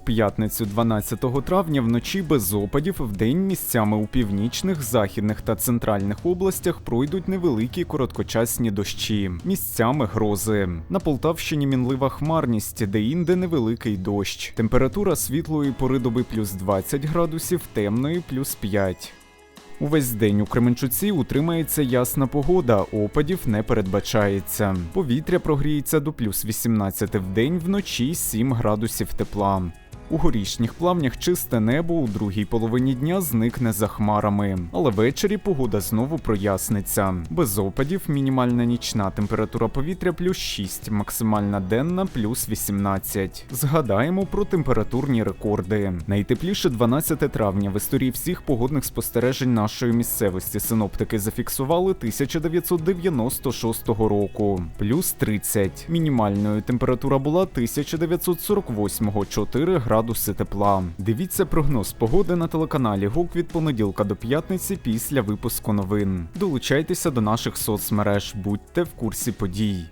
п'ятницю 12 травня вночі без опадів, вдень місцями у північних, західних та центральних областях пройдуть невеликі короткочасні дощі, місцями грози. На Полтавщині мінлива хмарність, де інде невеликий дощ. Температура світлої пори доби плюс 20 градусів, темної плюс 5. Увесь день у Кременчуці утримається ясна погода, опадів не передбачається. Повітря прогріється до плюс 18 в день, вночі 7 градусів тепла. У горішніх плавнях чисте небо у другій половині дня зникне за хмарами, але ввечері погода знову проясниться. Без опадів мінімальна нічна температура повітря плюс 6, максимальна денна плюс 18. Згадаємо про температурні рекорди. Найтепліше 12 травня в історії всіх погодних спостережень нашої місцевості синоптики зафіксували 1996 року, плюс 30. Мінімальною температура була 1948 4 градуси тепла. Дивіться прогноз погоди на телеканалі ГУК від понеділка до п'ятниці після випуску новин. Долучайтеся до наших соцмереж, будьте в курсі подій.